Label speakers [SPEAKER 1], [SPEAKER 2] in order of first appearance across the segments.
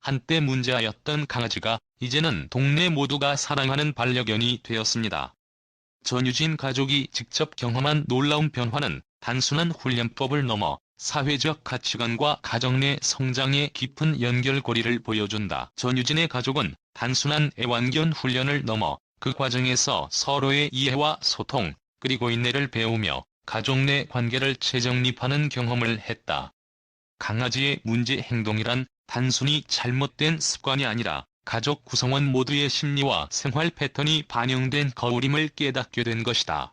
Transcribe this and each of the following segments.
[SPEAKER 1] 한때 문제아였던 강아지가 이제는 동네 모두가 사랑하는 반려견이 되었습니다. 전유진 가족이 직접 경험한 놀라운 변화는 단순한 훈련법을 넘어 사회적 가치관과 가정 내 성장의 깊은 연결고리를 보여준다. 전유진의 가족은 단순한 애완견 훈련을 넘어 그 과정에서 서로의 이해와 소통, 그리고 인내를 배우며 가족 내 관계를 재정립하는 경험을 했다. 강아지의 문제 행동이란 단순히 잘못된 습관이 아니라 가족 구성원 모두의 심리와 생활 패턴이 반영된 거울임을 깨닫게 된 것이다.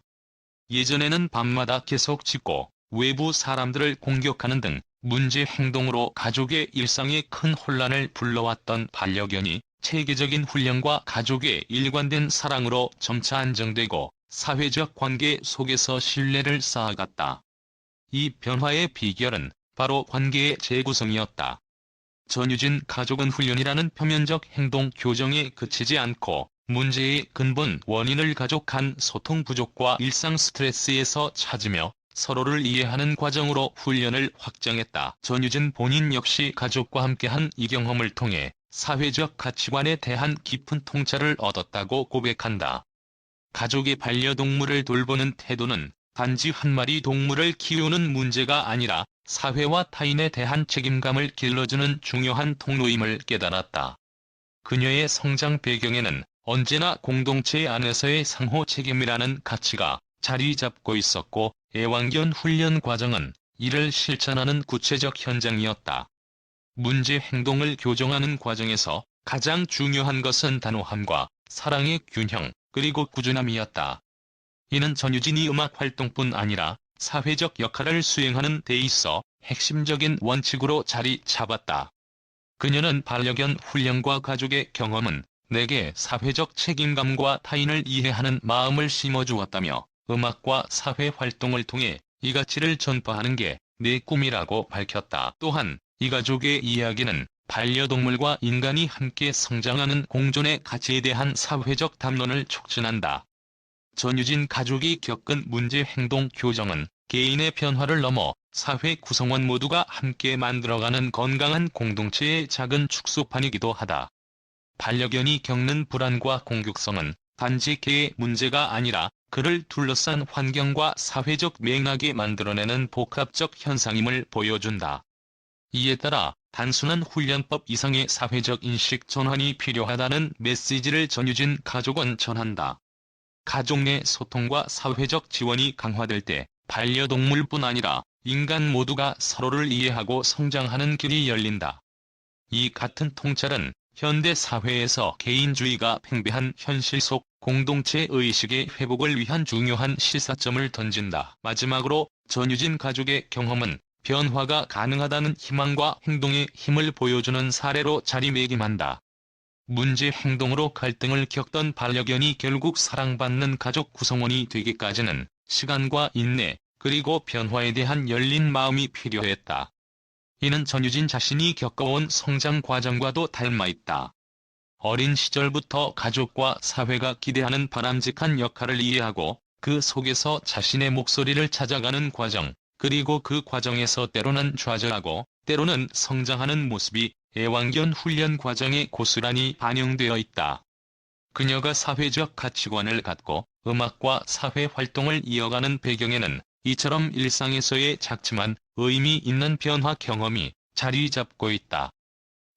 [SPEAKER 1] 예전에는 밤마다 계속 짖고 외부 사람들을 공격하는 등 문제 행동으로 가족의 일상에 큰 혼란을 불러왔던 반려견이 체계적인 훈련과 가족의 일관된 사랑으로 점차 안정되고 사회적 관계 속에서 신뢰를 쌓아갔다. 이 변화의 비결은 바로 관계의 재구성이었다. 전유진 가족은 훈련이라는 표면적 행동 교정에 그치지 않고 문제의 근본 원인을 가족 간 소통 부족과 일상 스트레스에서 찾으며 서로를 이해하는 과정으로 훈련을 확장했다. 전유진 본인 역시 가족과 함께한 이 경험을 통해 사회적 가치관에 대한 깊은 통찰을 얻었다고 고백한다. 가족의 반려동물을 돌보는 태도는 단지 한 마리 동물을 키우는 문제가 아니라 사회와 타인에 대한 책임감을 길러주는 중요한 통로임을 깨달았다. 그녀의 성장 배경에는 언제나 공동체 안에서의 상호 책임이라는 가치가 자리 잡고 있었고 애완견 훈련 과정은 이를 실천하는 구체적 현장이었다. 문제 행동을 교정하는 과정에서 가장 중요한 것은 단호함과 사랑의 균형, 그리고 꾸준함이었다. 이는 전유진이 음악 활동뿐 아니라 사회적 역할을 수행하는 데 있어 핵심적인 원칙으로 자리 잡았다. 그녀는 반려견 훈련과 가족의 경험은 내게 사회적 책임감과 타인을 이해하는 마음을 심어주었다며 음악과 사회 활동을 통해 이 가치를 전파하는 게 내 꿈이라고 밝혔다. 또한 이 가족의 이야기는 반려동물과 인간이 함께 성장하는 공존의 가치에 대한 사회적 담론을 촉진한다. 전유진 가족이 겪은 문제 행동 교정은 개인의 변화를 넘어 사회 구성원 모두가 함께 만들어가는 건강한 공동체의 작은 축소판이기도 하다. 반려견이 겪는 불안과 공격성은 단지 개의 문제가 아니라 그를 둘러싼 환경과 사회적 맥락이 만들어내는 복합적 현상임을 보여준다. 이에 따라 단순한 훈련법 이상의 사회적 인식 전환이 필요하다는 메시지를 전유진 가족은 전한다. 가족 내 소통과 사회적 지원이 강화될 때 반려동물뿐 아니라 인간 모두가 서로를 이해하고 성장하는 길이 열린다. 이 같은 통찰은 현대 사회에서 개인주의가 팽배한 현실 속 공동체 의식의 회복을 위한 중요한 시사점을 던진다. 마지막으로 전유진 가족의 경험은 변화가 가능하다는 희망과 행동의 힘을 보여주는 사례로 자리매김한다. 문제 행동으로 갈등을 겪던 반려견이 결국 사랑받는 가족 구성원이 되기까지는 시간과 인내, 그리고 변화에 대한 열린 마음이 필요했다. 이는 전유진 자신이 겪어온 성장 과정과도 닮아있다. 어린 시절부터 가족과 사회가 기대하는 바람직한 역할을 이해하고 그 속에서 자신의 목소리를 찾아가는 과정, 그리고 그 과정에서 때로는 좌절하고 때로는 성장하는 모습이 애완견 훈련 과정에 고스란히 반영되어 있다. 그녀가 사회적 가치관을 갖고 음악과 사회 활동을 이어가는 배경에는 이처럼 일상에서의 작지만 의미 있는 변화 경험이 자리 잡고 있다.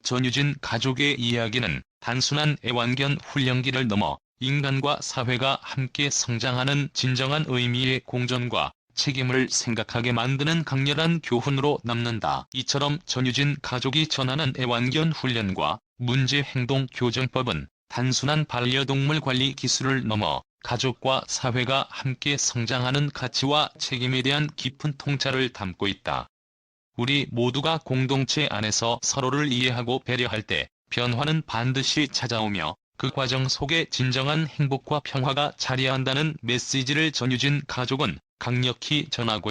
[SPEAKER 1] 전유진 가족의 이야기는 단순한 애완견 훈련기를 넘어 인간과 사회가 함께 성장하는 진정한 의미의 공존과 책임을 생각하게 만드는 강렬한 교훈으로 남는다. 이처럼 전유진 가족이 전하는 애완견 훈련과 문제 행동 교정법은 단순한 반려동물 관리 기술을 넘어 가족과 사회가 함께 성장하는 가치와 책임에 대한 깊은 통찰을 담고 있다. 우리 모두가 공동체 안에서 서로를 이해하고 배려할 때 변화는 반드시 찾아오며 그 과정 속에 진정한 행복과 평화가 자리한다는 메시지를 전유진 가족은 강력히 전하고